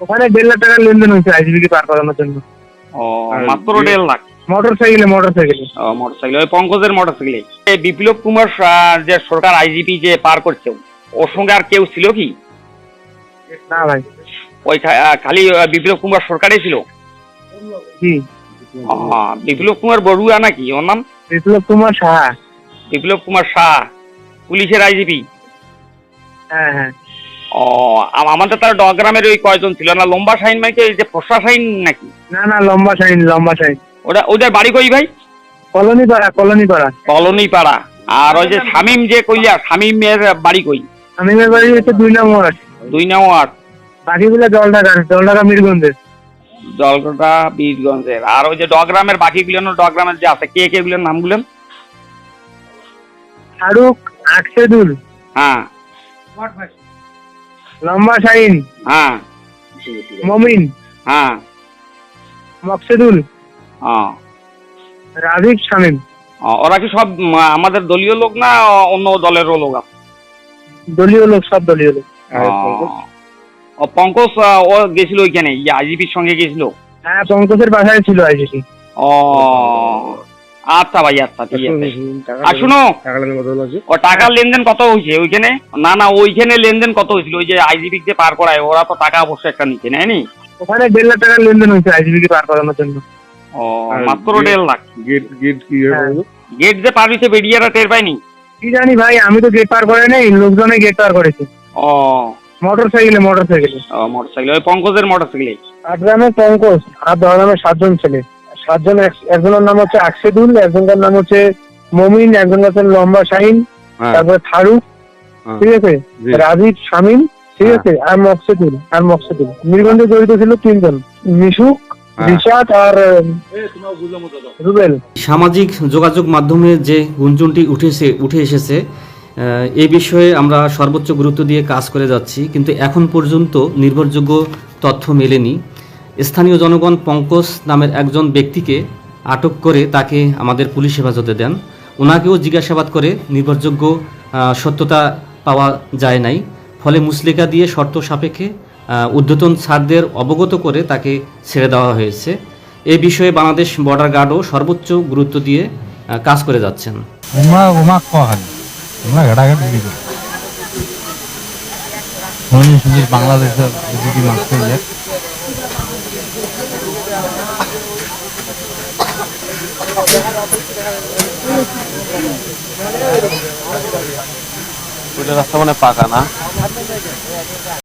ওখানে দেড় লাখ টাকার লেনদেন হয়েছে আইজিবিকে পার করানোর জন্য। ও মাত্র দেড় লাখ? মোটর সাইকেলে মোটর সাইকেলে মোটর সাইকেল ওই পঙ্কজের মোটর বিপ্লব কুমার যে সরকার আইজিপি যে পার করছে ওর সঙ্গে আর কেউ ছিল কি? না ভাই। ওই খালি বিপ্লব কুমার সরকারই ছিল? বিপ্লব কুমার বড়ুয়া নাকি? ওর নাম? বিপ্লব কুমার সাহা। বিপ্লব কুমার শাহ পুলিশের আইজিপি হ্যাঁ হ্যাঁ। ও আম- আমাদের তার ডগ্রামের ওই কয়জন ছিল? না লম্বা মানে কি এই যে ফসা শাহিন নাকি? না না লম্বা সাইন লম্বা সাইন ওটা ওদের বাড়ি কই ভাই? কলোনি পাড়া কলোনি পাড়া কলোনি পাড়া আর ওই যে শামিম যে কইলা শামিমের বাড়ি কই? আমিমের বাড়ি হচ্ছে দুই নম্বর আছে দুই নাওয়ার বাকিগুলো জল ঢাকা জল ঢাকা মিরগঞ্জের। জলগোটা বীরগঞ্জের আর ওই যে ডগ্রামের বাকিগুলো ডগ্রামের যে আছে কে কে গুলোর নামগুলো শাহরুখ আকসেদুল। হ্যাঁ। লম্বা শাহিন হ্যাঁ। মমিন। হ্যাঁ। মকসেদুল। হ্যাঁ। রাজীব শামীম। ওরা কি সব আমাদের দলীয় লোক না অন্য দলেরও লোক আছে? দলীয় লোক সব দলীয় লোক। ও, ও পঙ্কজ ও গেছিল ওইখানে ইয়ে আইজিপির সঙ্গে গেছিল? হ্যাঁ পঙ্কজের বাসায় ছিল আইজিপি। ও আচ্ছা ভাই আচ্ছা ঠিক আছে। আর শুনো ও টাকার লেনদেন কত হয়েছে ওইখানে? না না ওইখানে লেনদেন কত হয়েছিল? ওই যে আইজিপি যে পার করায় ওরা তো টাকা অবশ্যই একটা নিচ্ছে নেয়নি ওখানে দেড় লাখ টাকার লেনদেন হয়েছে আইজিবিকে পার করানোর জন্য। ও মাত্র দেড় লাখ। গেট গেট কি হ্যাঁ। গেট যে পার হয়েছে বেরিয়ারা টের পাইনি কি জানি ভাই আমি তো গেট পার করে নেই লোকজনে গেট পার করেছে। ও। মোটর সাইকেলে মোটর সাইকেলে মোটর সাইকেল ওই পঙ্কজের মোটর সাইকেলে আট গ্রামে পঙ্কজ আর দশ গ্রামে সাতজন ছেলে। সাতজন একজনের নাম হচ্ছে আকসেদুল একজনের নাম হচ্ছে মমিন একজনের হচ্ছে লম্বা শাহিন হ্যাঁ তারপরে ফারুক হ্যাঁ। ঠিক আছে। রাজীব শামীম ঠিক হ্যাঁ। আছে আর মকসেদুল আর মকসেদুল মিরগঞ্জে জড়িত ছিল তিনজন মিশুক। আর রুবেল সামাজিক যোগাযোগ মাধ্যমে যে গুঞ্জনটি উঠেছে উঠে এসেছে আহ, এই বিষয়ে আমরা সর্বোচ্চ গুরুত্ব দিয়ে কাজ করে যাচ্ছি কিন্তু এখন পর্যন্ত নির্ভরযোগ্য তথ্য মেলেনি স্থানীয় জনগণ পঙ্কজ নামের একজন ব্যক্তিকে আটক করে তাকে আমাদের পুলিশ হেফাজতে দেন। ওনাকেও জিজ্ঞাসাবাদ করে নির্ভরযোগ্য সত্যতা পাওয়া যায় নাই। ফলে মুসলিকা দিয়ে শর্ত সাপেক্ষে ঊর্ধ্বতন স্যারদের অবগত করে তাকে ছেড়ে দেওয়া হয়েছে। এ বিষয়ে বাংলাদেশ বর্ডার গার্ডও সর্বোচ্চ গুরুত্ব দিয়ে কাজ করে যাচ্ছেন। বাংলাদেশের ওইটা রাস্তা মানে পাকা না?